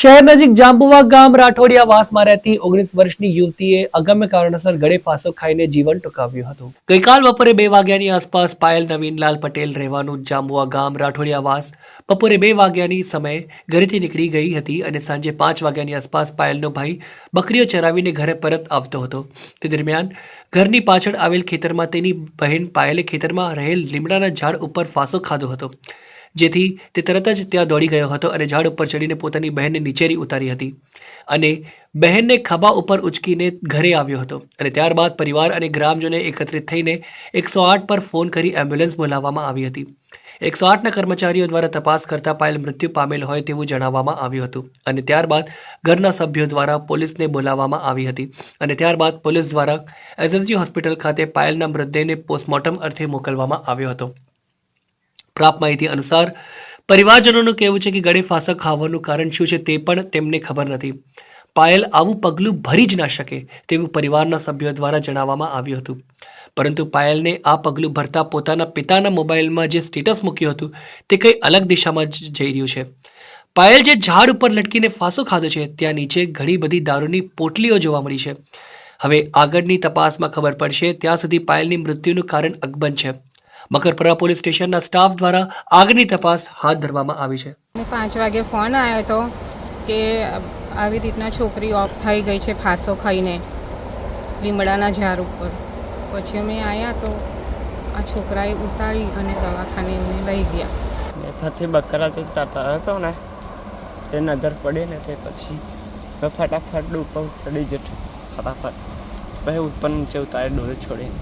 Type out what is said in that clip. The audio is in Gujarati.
શહેર નજીક જાંબુવા ગામ રાઠોડિયા વાસમાં રહેતી ઓગણીસ વર્ષની યુવતીએ અગમ્ય કારણોસર ગળે ફાંસો ખાઈને જીવન ટૂંકાવ્યું હતું. ગઈકાલ બપોરે બે વાગ્યાની આસપાસ પાયલ નવીનલાલ પટેલ રહેવાનું જાંબુવા ગામ રાઠોડિયા વાસ. બપોરે બે વાગ્યાની સમયે ઘરેથી નીકળી ગઈ હતી અને સાંજે પાંચ વાગ્યાની આસપાસ પાયલનો ભાઈ બકરીઓ ચરાવીને ઘરે પરત આવતો હતો. તે દરમિયાન ઘરની પાછળ આવેલ ખેતરમાં તેની બહેન પાયલે ખેતરમાં રહેલ લીમડાના ઝાડ ઉપર ફાંસો ખાધો હતો. જેથી તે તરત જ ત્યાં દોડી ગયો હતો અને ઝાડ ઉપર ચડીને પોતાની બહેનને નીચેરી ઉતારી હતી. અને બહેનને ખભા ઉપર ઉચકીને ઘરે આવ્યો હતો. અને ત્યારબાદ પરિવાર અને ગ્રામજોને એકત્રિત થઈને એકસો આઠ પર ફોન કરી એમ્બ્યુલન્સ બોલાવવામાં આવી હતી. એકસો આઠના કર્મચારીઓ દ્વારા તપાસ કરતા પાયલ મૃત્યુ પામેલ હોય તેવું જણાવવામાં આવ્યું હતું. અને ત્યારબાદ ઘરના સભ્યો દ્વારા પોલીસને બોલાવવામાં આવી હતી. અને ત્યારબાદ પોલીસ દ્વારા એસએસજી હોસ્પિટલ ખાતે પાયલના મૃતદેહને પોસ્ટમોર્ટમ અર્થે મોકલવામાં આવ્યો હતો. પ્રાપ્ત માહિતી અનુસાર, પરિવારજનોનું કહેવું છે કે ગળે ફાંસા ખાવાનું કારણ શું છે તે પણ તેમને ખબર નથી. પાયલ આવું પગલું ભરી જ ના શકે તેવું પરિવારના સભ્યો દ્વારા જણાવવામાં આવ્યું હતું. પરંતુ પાયલને આ પગલું ભરતા પોતાના પિતાના મોબાઈલમાં જે સ્ટેટસ મૂક્યું હતું તે કંઈ અલગ દિશામાં જઈ રહ્યું છે. પાયલ જે ઝાડ ઉપર લટકીને ફાંસો ખાધો છે ત્યાં નીચે ઘણી બધી દારૂની પોટલીઓ જોવા મળી છે. હવે આગળની તપાસમાં ખબર પડશે, ત્યાં સુધી પાયલની મૃત્યુનું કારણ અકબંધ છે. મકરપરા પોલીસ સ્ટેશનના સ્ટાફ દ્વારા આગની તપાસ હાથ ધરવામાં આવી છે. અને પાંચ વાગે ફોન આવ્યો હતો કે આવી રીતના છોકરી ઓફ થઈ ગઈ છે ફાંસો ખાઈને લીમડાના ઝાડ ઉપર. પછી અમે આવ્યા તો આ છોકરાએ ઉતારી અને દવાખાને એમને લઈ ગયા. ત્યાંથી બકરા તો ઉતારતા હતો ને તે નજર પડી ને તે પછી ફટાફટ ઉપર ચડી જતો. ફટાફટ. પછી ઉપર નીચે ઉતારી ડોલે છોડીને.